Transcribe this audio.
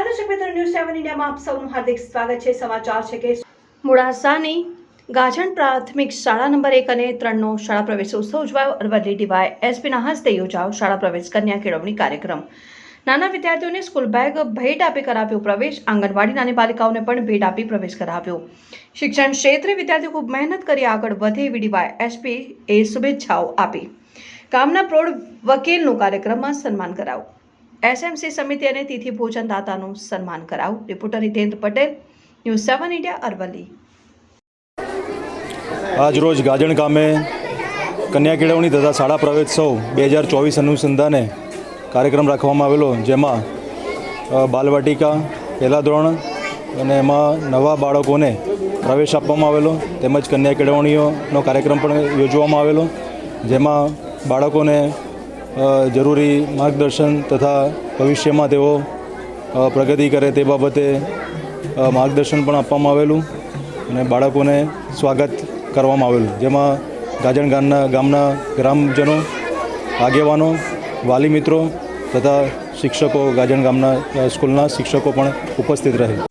આપ સૌનું હાર્દિક સ્વાગત છે. સમાચાર છે કે મોડાસાની ગાજણ પ્રાથમિક શાળા નંબર એક અને ત્રણનો શાળા પ્રવેશ ઉત્સવ ઉજવાયો. અરવલ્લી ડીવાય એસપીના હસ્તે યોજાયો શાળા પ્રવેશ કન્યા કેળવણી કાર્યક્રમ. નાના વિદ્યાર્થીઓને સ્કૂલ બેગ ભેટ આપી કરાવ્યો પ્રવેશ. આંગણવાડી નાની બાલિકાઓને પણ ભેટ આપી પ્રવેશ કરાવ્યો. શિક્ષણ ક્ષેત્રે વિદ્યાર્થીઓ ખૂબ મહેનત કરી આગળ વધે એવી ડીવાય એસપી એ શુભેચ્છાઓ આપી. ગામના પ્રૌઢ વકીલનું કાર્યક્રમમાં સન્માન કરાવું એસએમસી સમિતિ અને તિથિ ભોજનદાતાનું સન્માન કરાવું. Reporter Hitendra Patel, news seven India, Aravalli. આજરોજ ગાજણ ગામે કન્યા કેળવણી તથા શાળા પ્રવેશોત્સવ બે હજાર ચોવીસ અનુસંધાને કાર્યક્રમ રાખવામાં આવેલો, જેમાં બાલવાટિકા પહેલા ધોરણ અને એમાં નવા બાળકોને પ્રવેશ આપવામાં આવેલો, તેમજ કન્યા કેળવણીઓનો કાર્યક્રમ પણ યોજવામાં આવેલો, જેમાં બાળકોને જરૂરી માર્ગદર્શન તથા ભવિષ્યમાં તેઓ પ્રગતિ કરે તે બાબતે માર્ગદર્શન પણ આપવામાં આવેલું અને બાળકોને સ્વાગત કરવામાં આવેલું. જેમાં ગાજણ ગામના ગામના ગ્રામજનો, આગેવાનો, વાલી મિત્રો તથા શિક્ષકો, ગાજણ ગામના સ્કૂલના શિક્ષકો પણ ઉપસ્થિત રહે.